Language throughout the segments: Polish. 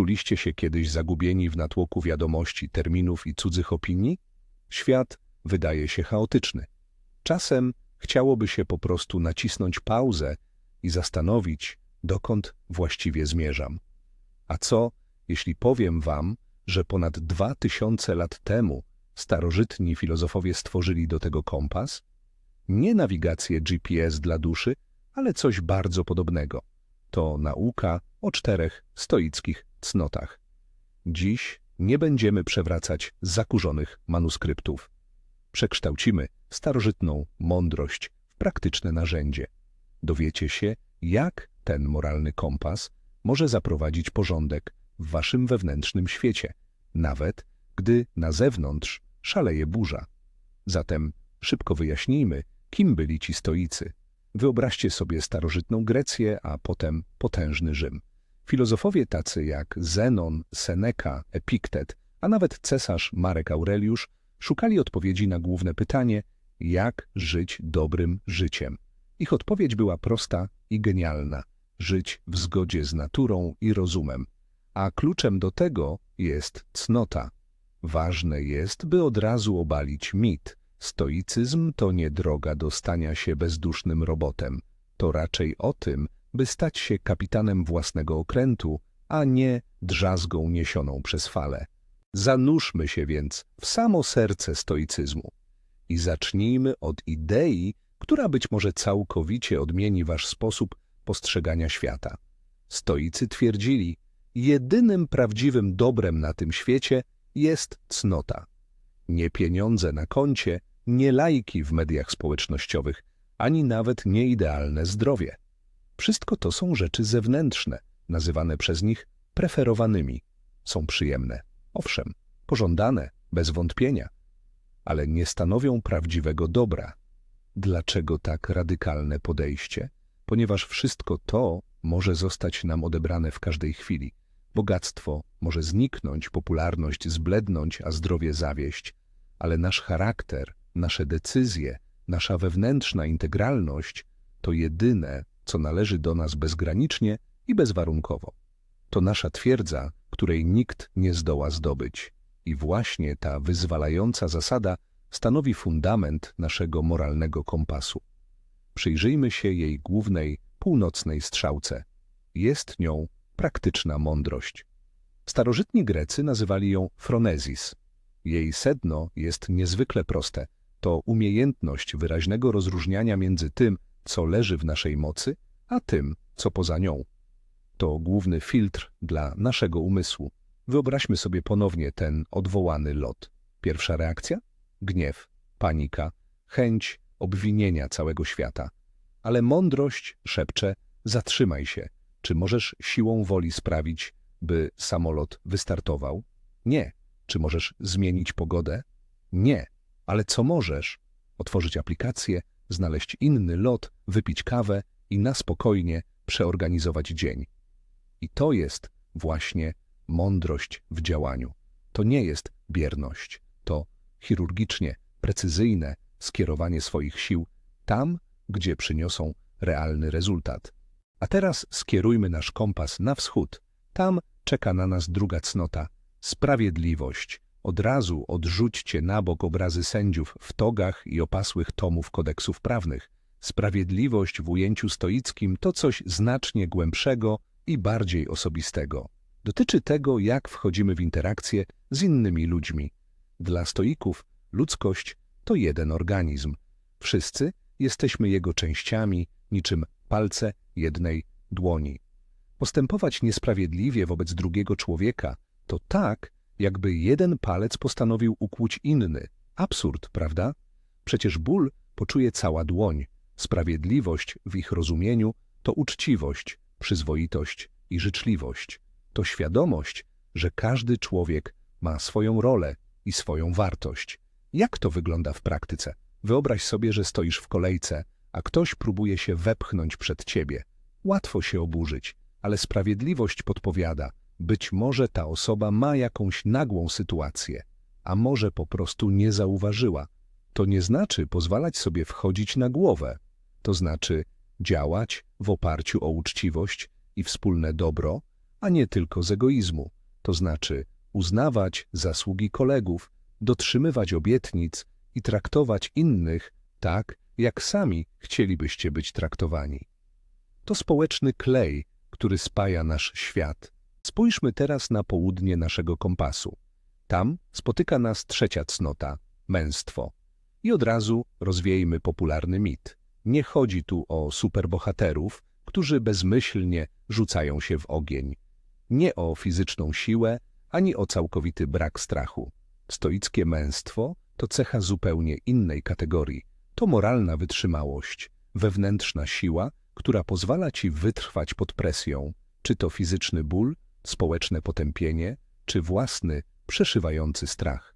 Czuliście się kiedyś zagubieni w natłoku wiadomości, terminów i cudzych opinii? Świat wydaje się chaotyczny. Czasem chciałoby się po prostu nacisnąć pauzę i zastanowić, dokąd właściwie zmierzam. A co, jeśli powiem wam, że ponad dwa tysiące lat temu starożytni filozofowie stworzyli do tego kompas? Nie nawigację GPS dla duszy, ale coś bardzo podobnego. To nauka o czterech stoickich cnotach. Dziś nie będziemy przewracać zakurzonych manuskryptów. Przekształcimy starożytną mądrość w praktyczne narzędzie. Dowiecie się, jak ten moralny kompas może zaprowadzić porządek w waszym wewnętrznym świecie, nawet gdy na zewnątrz szaleje burza. Zatem szybko wyjaśnijmy, kim byli ci stoicy. Wyobraźcie sobie starożytną Grecję, a potem potężny Rzym. Filozofowie tacy jak Zenon, Seneca, Epiktet, a nawet cesarz Marek Aureliusz szukali odpowiedzi na główne pytanie, jak żyć dobrym życiem. Ich odpowiedź była prosta i genialna – żyć w zgodzie z naturą i rozumem. A kluczem do tego jest cnota. Ważne jest, by od razu obalić mit. Stoicyzm to nie droga do stania się bezdusznym robotem. To raczej o tym, by stać się kapitanem własnego okrętu, a nie drzazgą niesioną przez fale. Zanurzmy się więc w samo serce stoicyzmu i zacznijmy od idei, która być może całkowicie odmieni wasz sposób postrzegania świata. Stoicy twierdzili, jedynym prawdziwym dobrem na tym świecie jest cnota. Nie pieniądze na koncie, nie lajki w mediach społecznościowych, ani nawet nieidealne zdrowie. Wszystko to są rzeczy zewnętrzne, nazywane przez nich preferowanymi. Są przyjemne, owszem, pożądane, bez wątpienia, ale nie stanowią prawdziwego dobra. Dlaczego tak radykalne podejście? Ponieważ wszystko to może zostać nam odebrane w każdej chwili. Bogactwo może zniknąć, popularność zblednąć, a zdrowie zawieść, ale nasz charakter, nasze decyzje, nasza wewnętrzna integralność to jedyne, co należy do nas bezgranicznie i bezwarunkowo. To nasza twierdza, której nikt nie zdoła zdobyć. I właśnie ta wyzwalająca zasada stanowi fundament naszego moralnego kompasu. Przyjrzyjmy się jej głównej, północnej strzałce. Jest nią praktyczna mądrość. Starożytni Grecy nazywali ją phronesis. Jej sedno jest niezwykle proste. To umiejętność wyraźnego rozróżniania między tym, co leży w naszej mocy, a tym, co poza nią. To główny filtr dla naszego umysłu. Wyobraźmy sobie ponownie ten odwołany lot. Pierwsza reakcja? Gniew, panika, chęć obwinienia całego świata. Ale mądrość szepcze, zatrzymaj się. Czy możesz siłą woli sprawić, by samolot wystartował? Nie. Czy możesz zmienić pogodę? Nie. Ale co możesz? Otworzyć aplikację, znaleźć inny lot, wypić kawę i na spokojnie przeorganizować dzień. I to jest właśnie mądrość w działaniu. To nie jest bierność, to chirurgicznie, precyzyjne skierowanie swoich sił tam, gdzie przyniosą realny rezultat. A teraz skierujmy nasz kompas na wschód. Tam czeka na nas druga cnota – sprawiedliwość. Od razu odrzućcie na bok obrazy sędziów w togach i opasłych tomów kodeksów prawnych. Sprawiedliwość w ujęciu stoickim to coś znacznie głębszego i bardziej osobistego. Dotyczy tego, jak wchodzimy w interakcję z innymi ludźmi. Dla stoików ludzkość to jeden organizm. Wszyscy jesteśmy jego częściami, niczym palce jednej dłoni. Postępować niesprawiedliwie wobec drugiego człowieka to tak, jakby jeden palec postanowił ukłuć inny. Absurd, prawda? Przecież ból poczuje cała dłoń. Sprawiedliwość w ich rozumieniu to uczciwość, przyzwoitość i życzliwość. To świadomość, że każdy człowiek ma swoją rolę i swoją wartość. Jak to wygląda w praktyce? Wyobraź sobie, że stoisz w kolejce, a ktoś próbuje się wepchnąć przed ciebie. Łatwo się oburzyć, ale sprawiedliwość podpowiada, być może ta osoba ma jakąś nagłą sytuację, a może po prostu nie zauważyła. To nie znaczy pozwalać sobie wchodzić na głowę. To znaczy działać w oparciu o uczciwość i wspólne dobro, a nie tylko z egoizmu, to znaczy uznawać zasługi kolegów, dotrzymywać obietnic i traktować innych tak, jak sami chcielibyście być traktowani. To społeczny klej, który spaja nasz świat. Spójrzmy teraz na południe naszego kompasu. Tam spotyka nas trzecia cnota męstwo. I od razu rozwiejmy popularny mit. Nie chodzi tu o superbohaterów, którzy bezmyślnie rzucają się w ogień. Nie o fizyczną siłę, ani o całkowity brak strachu. Stoickie męstwo to cecha zupełnie innej kategorii. To moralna wytrzymałość, wewnętrzna siła, która pozwala ci wytrwać pod presją, czy to fizyczny ból, społeczne potępienie, czy własny, przeszywający strach.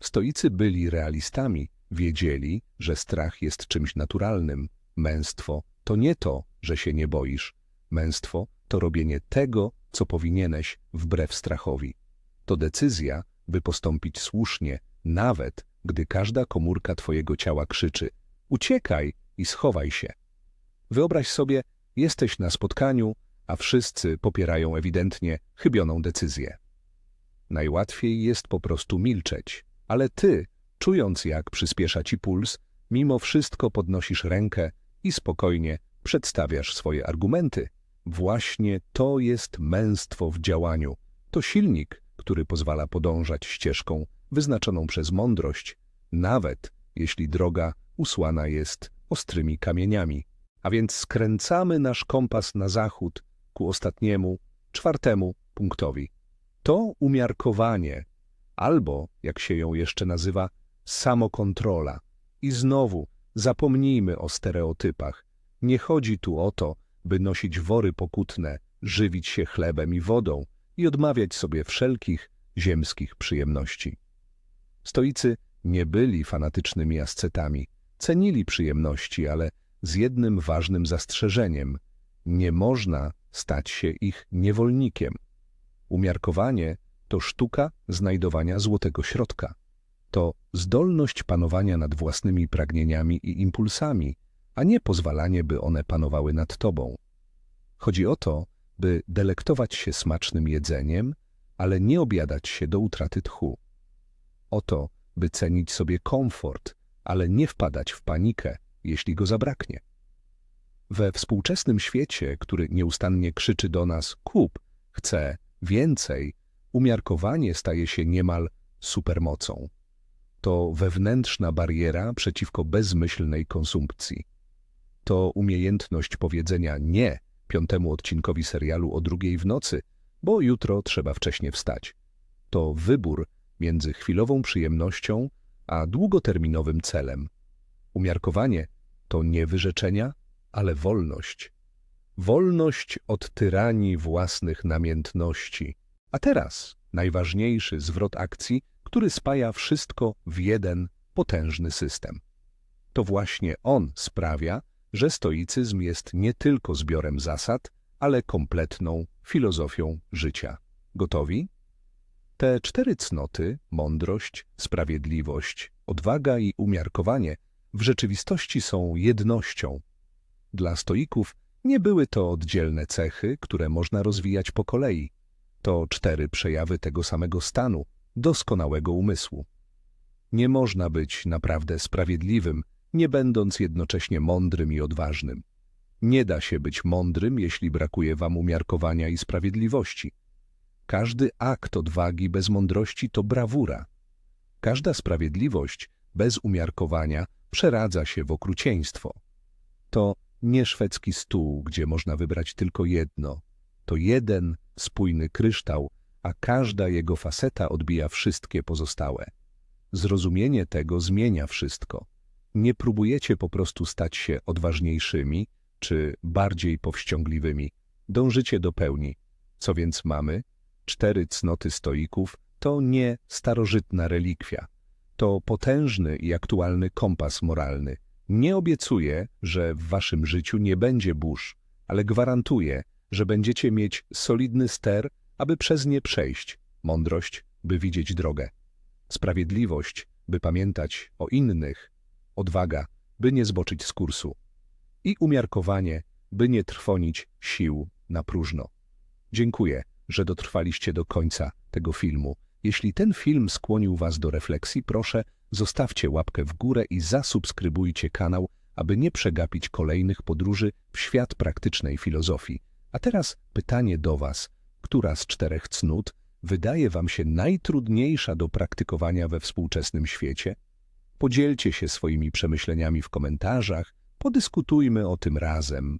Stoicy byli realistami, wiedzieli, że strach jest czymś naturalnym. Męstwo to nie to, że się nie boisz. Męstwo to robienie tego, co powinieneś, wbrew strachowi. To decyzja, by postąpić słusznie, nawet gdy każda komórka twojego ciała krzyczy uciekaj i schowaj się. Wyobraź sobie, jesteś na spotkaniu, a wszyscy popierają ewidentnie chybioną decyzję. Najłatwiej jest po prostu milczeć, ale ty, czując jak przyspiesza ci puls, mimo wszystko podnosisz rękę i spokojnie przedstawiasz swoje argumenty. Właśnie to jest męstwo w działaniu. To silnik, który pozwala podążać ścieżką wyznaczoną przez mądrość, nawet jeśli droga usłana jest ostrymi kamieniami. A więc skręcamy nasz kompas na zachód ku ostatniemu, czwartemu punktowi. To umiarkowanie, albo, jak się ją jeszcze nazywa, samokontrola. I znowu zapomnijmy o stereotypach. Nie chodzi tu o to, by nosić wory pokutne, żywić się chlebem i wodą i odmawiać sobie wszelkich ziemskich przyjemności. Stoicy nie byli fanatycznymi ascetami, cenili przyjemności, ale z jednym ważnym zastrzeżeniem. Nie można stać się ich niewolnikiem. Umiarkowanie to sztuka znajdowania złotego środka. To zdolność panowania nad własnymi pragnieniami i impulsami, a nie pozwalanie, by one panowały nad tobą. Chodzi o to, by delektować się smacznym jedzeniem, ale nie obiadać się do utraty tchu. O to, by cenić sobie komfort, ale nie wpadać w panikę, jeśli go zabraknie. We współczesnym świecie, który nieustannie krzyczy do nas kup, chce, więcej, umiarkowanie staje się niemal supermocą. To wewnętrzna bariera przeciwko bezmyślnej konsumpcji. To umiejętność powiedzenia nie piątemu odcinkowi serialu o drugiej w nocy, bo jutro trzeba wcześnie wstać. To wybór między chwilową przyjemnością a długoterminowym celem. Umiarkowanie to nie wyrzeczenia, ale wolność. Wolność od tyranii własnych namiętności. A teraz najważniejszy zwrot akcji, który spaja wszystko w jeden potężny system. To właśnie on sprawia, że stoicyzm jest nie tylko zbiorem zasad, ale kompletną filozofią życia. Gotowi? Te cztery cnoty mądrość, sprawiedliwość, odwaga i umiarkowanie w rzeczywistości są jednością. Dla stoików nie były to oddzielne cechy, które można rozwijać po kolei. To cztery przejawy tego samego stanu, doskonałego umysłu. Nie można być naprawdę sprawiedliwym, nie będąc jednocześnie mądrym i odważnym. Nie da się być mądrym, jeśli brakuje wam umiarkowania i sprawiedliwości. Każdy akt odwagi bez mądrości to brawura. Każda sprawiedliwość bez umiarkowania przeradza się w okrucieństwo. To nie szwedzki stół, gdzie można wybrać tylko jedno. To jeden spójny kryształ, a każda jego faceta odbija wszystkie pozostałe. Zrozumienie tego zmienia wszystko. Nie próbujecie po prostu stać się odważniejszymi czy bardziej powściągliwymi. Dążycie do pełni. Co więc mamy? Cztery cnoty stoików to nie starożytna relikwia. To potężny i aktualny kompas moralny. Nie obiecuję, że w waszym życiu nie będzie burz, ale gwarantuję, że będziecie mieć solidny ster, aby przez nie przejść, mądrość, by widzieć drogę, sprawiedliwość, by pamiętać o innych, odwaga, by nie zboczyć z kursu i umiarkowanie, by nie trwonić sił na próżno. Dziękuję, że dotrwaliście do końca tego filmu. Jeśli ten film skłonił Was do refleksji, proszę zostawcie łapkę w górę i zasubskrybujcie kanał, aby nie przegapić kolejnych podróży w świat praktycznej filozofii. A teraz pytanie do Was. Która z czterech cnót wydaje Wam się najtrudniejsza do praktykowania we współczesnym świecie? Podzielcie się swoimi przemyśleniami w komentarzach, podyskutujmy o tym razem.